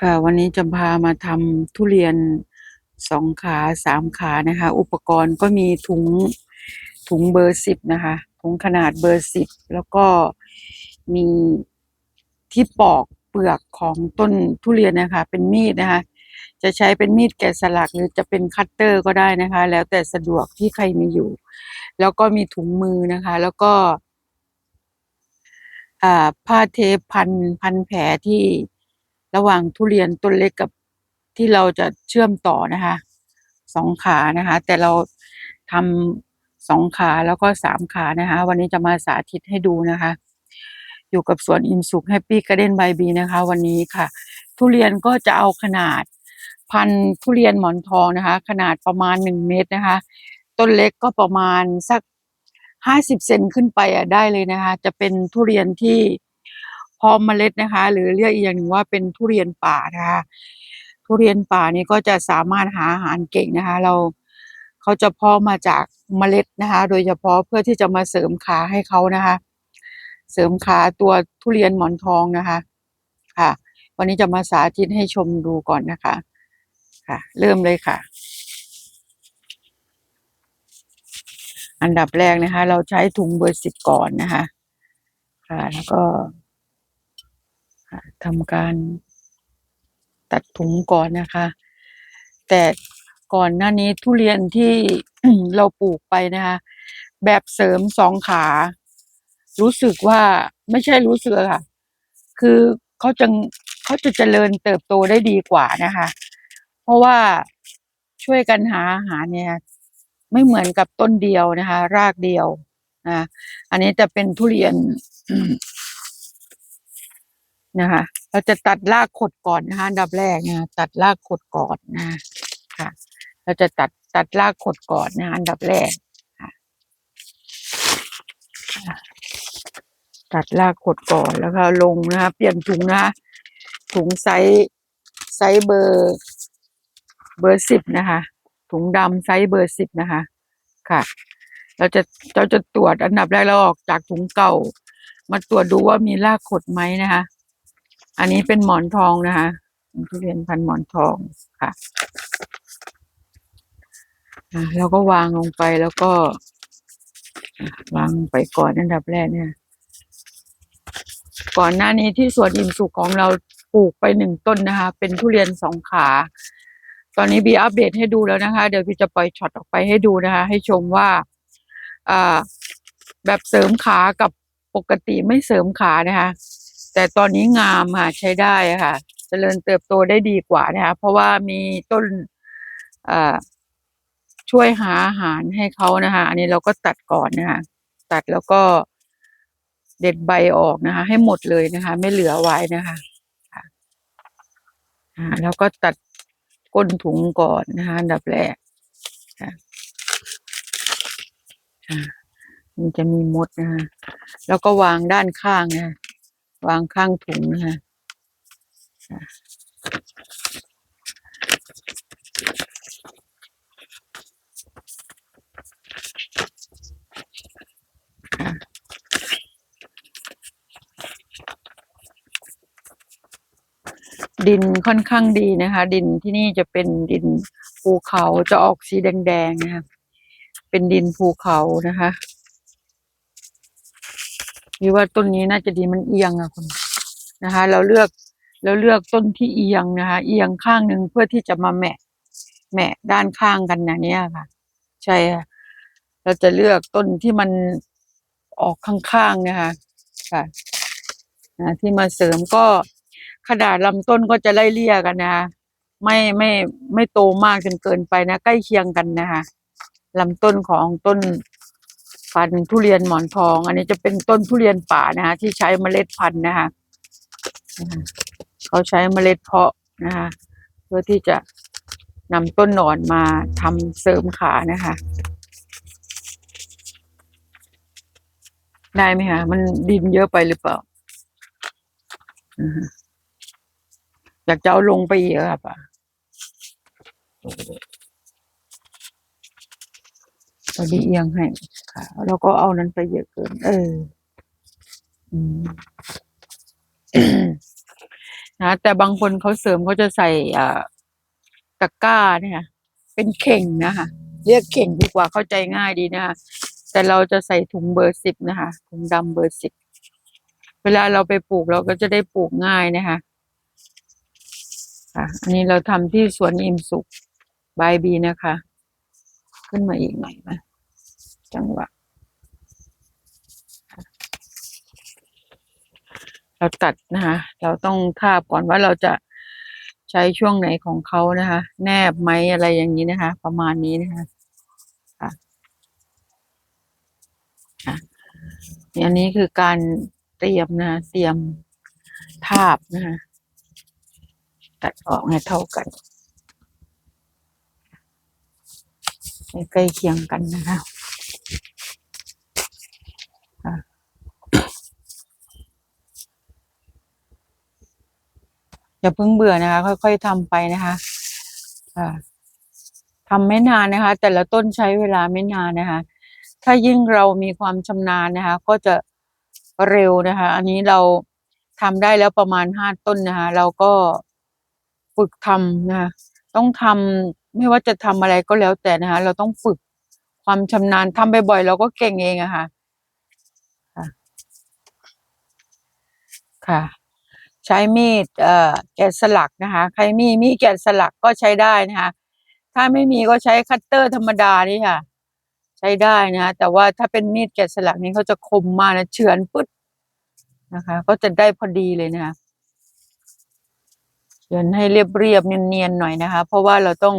ค่ะ วันนี้จะพามาทำทุเรียนสองขาสามขานะคะ อุปกรณ์ก็มีถุงถุงเบอร์สิบนะคะ ถุงขนาดเบอร์สิบแล้วก็มีที่ปอกเปลือกของต้นทุเรียนนะคะ เป็นมีดนะคะ จะใช้เป็นมีดแกะสลักหรือจะเป็นคัตเตอร์ก็ได้นะคะ แล้วแต่สะดวกที่ใครมีอยู่ แล้วก็มีถุงมือนะคะ แล้วก็อ่าผ้าเทปพันพันแผลที่ ระหว่างทุเรียนต้นเล็กกับที่เราจะเชื่อมต่อนะคะสองขานะคะ แต่เราทำสองขาแล้วก็สามขานะคะ วันนี้จะมาสาธิตให้ดูนะคะ อยู่กับสวนอินสุกแฮปปี้กร์เด้นบายบีนะคะ วันนี้ค่ะ ทุเรียนก็จะเอาขนาดพันทุเรียนหมอนทองนะคะ ขนาดประมาณหนึ่งเมตรนะคะ ต้นเล็กก็ประมาณสักห้าสิบเซนขึ้นไปอะได้เลยนะคะ จะเป็นทุเรียนที่ พร้อมเมล็ดนะคะ หรือเรียกอีกอย่างหนึ่งว่าเป็นทุเรียนป่านะคะทุเรียนป่านี่ก็จะสามารถหาอาหารเก่งนะคะ เราเขาจะเพาะมาจากเมล็ดนะคะ โดยเฉพาะเพื่อที่จะมาเสริมขาให้เขานะคะ เสริมขาตัวทุเรียนหมอนทองนะคะค่ะ วันนี้จะมาสาธิตให้ชมดูก่อนนะคะค่ะ เริ่มเลยค่ะ อันดับแรกนะคะ เราใช้ถุงเบอร์สิบก่อนนะคะ ค่ะแล้วก็ ทำการตัดถุงก่อนนะคะ แต่ก่อนหน้านี้ทุเรียนที่เราปลูกไปนะคะ แบบเสริมสองขา รู้สึกว่าไม่ใช่รู้สึกอค่ะ คือเขาจะเขาจะเจริญเติบโตได้ดีกว่านะคะ เพราะว่าช่วยกันหาอาหารเนี่ย ไม่เหมือนกับต้นเดียวนะคะ รากเดียวนะอันนี้จะเป็นทุเรียน นะคะ เราจะตัดรากขดก่อนนะคะอันดับแรกนะตัดรากขดก่อนนะค่ะ เราจะตัดตัดรากขดก่อนนะอันดับแรกค่ะตัดรากขดก่อนแล้วก็ลงนะคะเปลี่ยนถุงนะคะถุงไซส์ไซส์เบอร์ เบอร์สิบนะคะ ถุงดำไซส์เบอร์สิบนะคะ ค่ะ เราจะเราจะตรวจอันดับแรกเราออกจากถุงเก่า มาตรวจดูว่ามีรากขดไหมนะคะ อันนี้เป็นหมอนทองนะคะทุเรียนพันหมอนทองค่ะอะเราก็วางลงไปแล้วก็ วางไปก่อนอันดับแรกเนี่ย ก่อนหน้านี้ที่สวนอินสุกของเราปลูกไปหนึ่งต้นนะคะ เป็นทุเรียนสองขา ตอนนี้บีอัปเดตให้ดูแล้วนะคะ เดี๋ยวบีจะปล่อยช็อตออกไปให้ดูนะคะ ให้ชมว่าอ่าแบบเสริมขากับปกติไม่เสริมขานะคะ แต่ตอนนี้งามค่ะใช้ได้ค่ะเจริญเติบโตได้ดีกว่านะคะเพราะว่ามีต้นช่วยหาอาหารให้เขานะคะอันนี้เราก็ตัดก่อนนะคะตัดแล้วก็เด็ดใบออกนะคะ ให้หมดเลยนะคะ ไม่เหลือไว้นะคะอ่าแล้วก็ตัดก้นถุงก่อนนะคะอันดับแรกค่ะมันจะมีมดนะคะแล้วก็วางด้านข้างนะะ วางข้างถุงนะคะอะดินค่อนข้างดีนะคะ ดินที่นี่จะเป็นดินภูเขาจะออกสีแดงๆนะคะ เป็นดินภูเขานะคะ นี่ว่าต้นนี้น่าจะดีมันเอียงอะคุณนะคะ เราเลือกเราเลือกต้นที่เอียงนะคะ เอียงข้างหนึ่งเพื่อที่จะมาแมะแมะด้านข้างกันนะเนี่ยค่ะ ใช่ค่ะเราจะเลือกต้นที่มันออกข้างๆนะคะค่ะนะที่มาเสริมก็ขนาดลำต้นก็จะไล่เลี่ยกันนะคะไม่ไม่ไม่โตมากจนเกินไปนะ ใกล้เคียงกันนะคะลำต้นของต้น พันธุ์ทุเรียนหมอนทอง อันนี้จะเป็นต้นทุเรียนป่านะคะที่ใช้เมล็ดพันธุ์นะคะเขาใช้เมล็ดเพาะนะคะเพื่อที่จะนำต้นหนอนมาทำเสริมขานะคะได้ไหมคะมันดินเยอะไปหรือเปล่าอยากจะเอาลงไปอีกอะค่ะป่ะ พอดีเอียงให้ค่ะแล้วก็เอานั้นไปเยอะเกิน เอออืมนะแต่บางคนเขาเสริมเขาจะใส่อ่าตะกร้าเนี่ยค่ะเป็นเข่งนะคะเรียกเข่งดีกว่าเข้าใจง่ายดีนะคะแต่เราจะใส่ถุงเบอร์สิบนะคะถุงดำเบอร์สิบเวลาเราไปปลูกเราก็จะได้ปลูกง่ายนะคะค่ะ อันนี้เราทำที่สวนอิมสุขบายบีนะคะ ขึ้นมาอีกหน่อยนะ จังหวะ เราตัดนะคะ เราต้องทาบก่อนว่าเราจะใช้ช่วงไหนของเขานะคะ แนบไหมอะไรอย่างนี้นะคะ ประมาณนี้นะคะค่ะอันนี้คือการเตรียมนะคะเตรียมทาบนะคะตัดออกให้เท่ากันใใกล้เคียงกันนะคะ อย่าเพิ่งเบื่อนะคะ ค่อยๆทำไปนะคะอ่าทำไม่นานนะคะ แต่ละต้นใช้เวลาไม่นานนะคะ ถ้ายิ่งเรามีความชำนาญนะคะ ก็จะเร็วนะคะ อันนี้เราทำได้แล้วประมาณห้าต้นนะคะ เราก็ฝึกทำนะคะต้องทำไม่ว่าจะทำอะไรก็แล้วแต่นะคะ เราต้องฝึกความชำนาญทำบ่อยๆเราก็เก่งเองอะคะ่ะค่ะ ใช้มีดเอ่อแกะสลักนะคะ ใครมีมีดแกะสลักก็ใช้ได้นะคะ ถ้าไม่มีก็ใช้คัตเตอร์ธรรมดานี่ค่ะ ใช้ได้นะคะแต่ว่าถ้าเป็นมีดแกะสลักนี่เขาจะคมมากนะเฉือนปึ๊ดนะคะ ก็จะได้พอดีเลยนะคะเฉือนให้เรียบเรียบเนียนๆหน่อยนะคะ เพราะว่าเราต้อง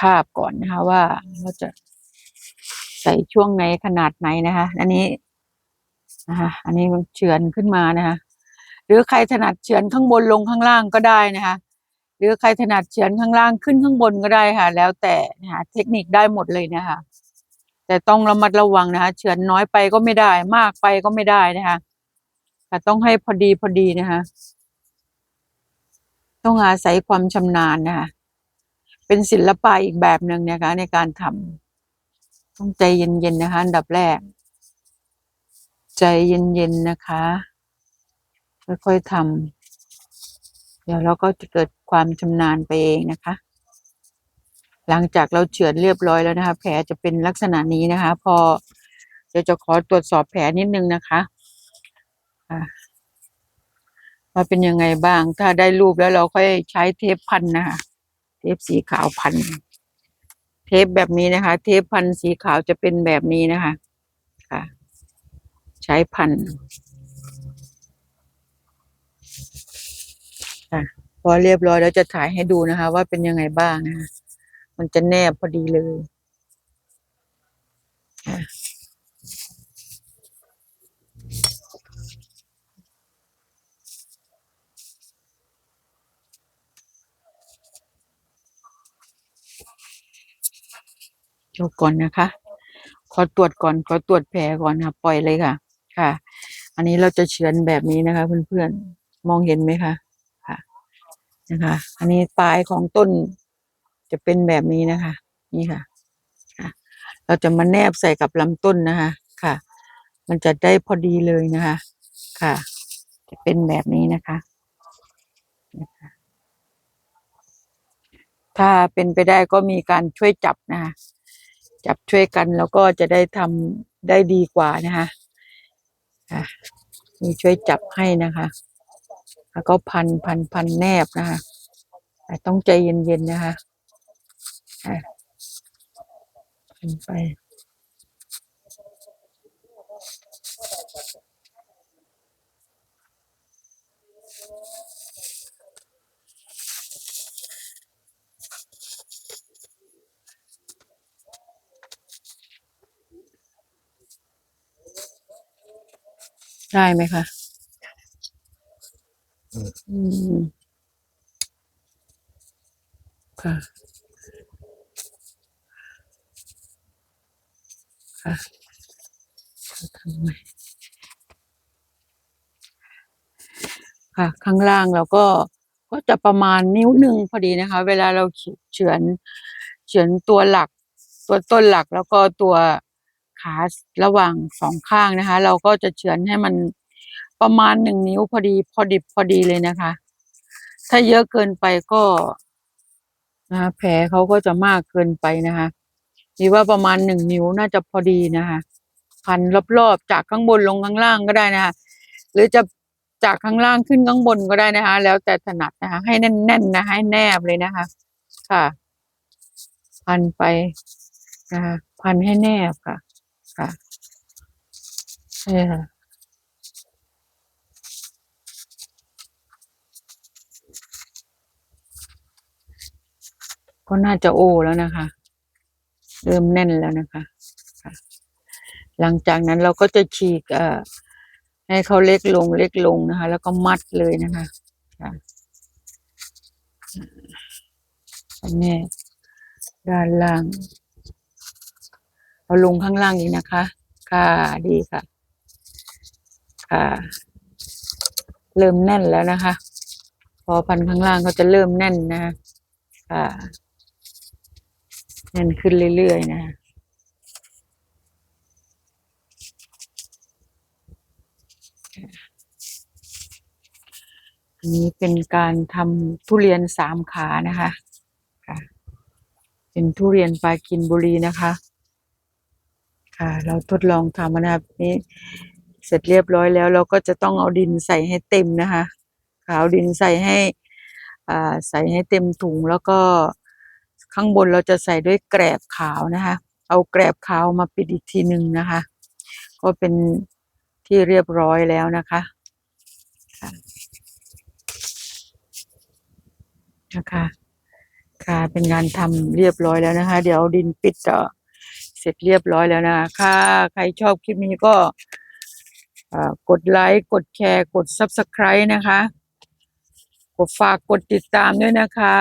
ทาบก่อนนะคะ ว่าเราจะใส่ช่วงไหนขนาดไหนนะคะ อันนี้นะคะอันนี้เฉือนขึ้นมานะคะ รือใครถนัดเฉือนข้างบนลงข้างล่างก็ได้นะคะ หรือใครถนัดเฉือนข้างล่างขึ้นข้างบนก็ได้ค่ะ แล้วแต่นะคะเทคนิคได้หมดเลยนะคะ แต่ต้องระมัดระวังนะคะ เฉือนน้อยไปก็ไม่ได้ มากไปก็ไม่ได้นะคะแต่ต้องให้พอดีพอดีนะคะ ต้องอาศัยความชำนาญนะคะ เป็นศิลปะอีกแบบหนึ่งนะคะ ในการทำต้องใจเย็นๆนะคะ อันดับแรก ใจเย็นๆนะคะ ค่อยๆทำเดี๋ยวเราก็จะเกิดความชำนาญไปเองนะคะ หลังจากเราเฉือนเรียบร้อยแล้วนะคะ แผลจะเป็นลักษณะนี้นะคะ พอเดี๋ยวจะขอตรวจสอบแผลนิดนึงนะคะว่าเป็นยังไงบ้าง ถ้าได้รูปแล้วเราค่อยใช้เทปพันนะคะ เทปสีขาวพัน เทปแบบนี้นะคะ เทปพันสีขาวจะเป็นแบบนี้นะคะ ค่ะ ใช้พัน ค่ะ พอเรียบร้อยแล้วจะถ่ายให้ดูนะคะ ว่าเป็นยังไงบ้างนะคะมันจะแนบพอดีเลยค่ะดูก่อนนะคะ ขอตรวจก่อน ขอตรวจแผลก่อนค่ะ ปล่อยเลยค่ะ ค่ะ อันนี้เราจะเฉือนแบบนี้นะคะ เพื่อนๆ มองเห็นไหมคะ นะคะ อันนี้ปลายของต้นจะเป็นแบบนี้นะคะ นี่ค่ะ เราจะมาแนบใส่กับลำต้นนะคะ ค่ะ มันจะได้พอดีเลยนะคะ ค่ะ จะเป็นแบบนี้นะคะนะคะถ้าเป็นไปได้ก็มีการช่วยจับนะคะ จับช่วยกันแล้วก็จะได้ทำได้ดีกว่านะคะค่ะมีช่วยจับให้นะคะ แล้วก็พันพันพันแนบนะคะแต่ต้องใจเย็นๆนะคะคะพันไปได้ไหมคะ อืมค่ะ ค่ะทำไมค่ะ ข้างล่างเราก็ก็จะประมาณนิ้วหนึ่งพอดีนะคะ เวลาเราเฉือนเฉือนตัวหลัก ตัวต้นหลักแล้วก็ตัวขาระหว่างสองข้างนะคะ เราก็จะเฉือนให้มัน ประมาณหนึ่งนิ้วพอดี พอดิบพอดีเลยนะคะ ถ้าเยอะเกินไปก็นะคะแผลเขาก็จะมากเกินไปนะคะมีว่าประมาณหนึ่งนิ้วน่าจะพอดีนะคะพันรอบๆจากข้างบนลงข้างล่างก็ได้นะคะ หรือจะจากข้างล่างขึ้นข้างบนก็ได้นะคะ แล้วแต่ถนัดนะคะ ให้แน่นๆนะให้แนบเลยนะคะ ค่ะ พันไปนะคะพันให้แนบค่ะ ค่ะใช่ค่ะ ก็น่าจะโอแล้วนะคะ เริ่มแน่นแล้วนะคะ หลังจากนั้นเราก็จะฉีกเอ่อให้เขาเล็กลงเล็กลงนะคะ แล้วก็มัดเลยนะคะอันนี้ด้านล่างเอาลงข้างล่างอีกนะคะ ค่ะดีค่ะ ค่ะ เริ่มแน่นแล้วนะคะ พอพันข้างล่างก็จะเริ่มแน่นนะค่ะ แน่นขึ้นเรื่อยๆนะคะอันนี้เป็นการทำทุเรียนสามขานะคะค่ะเป็นทุเรียนปลากินบุรีนะคะ ค่ะ เราทดลองทำนะครับนี่เสร็จเรียบร้อยแล้ว เราก็จะต้องเอาดินใส่ให้เต็มนะคะค่ะเอาดินใส่ให้อ่าใส่ให้เต็มถุงแล้วก็ ข้างบนเราจะใส่ด้วยแกรบขาวนะคะ เอาแกรบขาวมาปิดอีกทีหนึ่งนะคะ ก็เป็นที่เรียบร้อยแล้วนะคะนะคะค่ะเป็นงานทำเรียบร้อยแล้วนะคะ เดี๋ยวดินปิดเสร็จเรียบร้อยแล้วนะคะค่ะใครชอบคลิปนี้ก็กดไลค์ กดแชร์ กด Subscribe นะคะ กดฝากกดติดตามด้วยนะคะ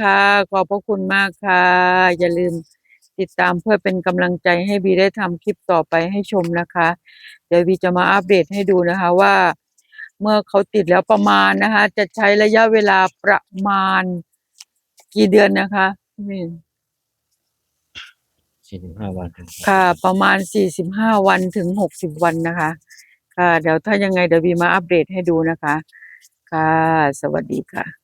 ค่ะ ขอบพระคุณมากค่ะ อย่าลืมติดตามเพื่อเป็นกำลังใจให้บีได้ทำคลิปต่อไปให้ชมนะคะ เดี๋ยวบีจะมาอัปเดตให้ดูนะคะว่า เมื่อเขาติดแล้วประมาณนะคะ จะใช้ระยะเวลาประมาณกี่เดือนนะคะพี่มินสี่สิบห้าวันครับค่ะ ประมาณสี่สิบห้าวันถึงหกสิบวันนะคะ ค่ะ เดี๋ยวถ้ายังไงเดี๋ยวบีมาอัปเดตให้ดูนะคะ ค่ะ สวัสดีค่ะ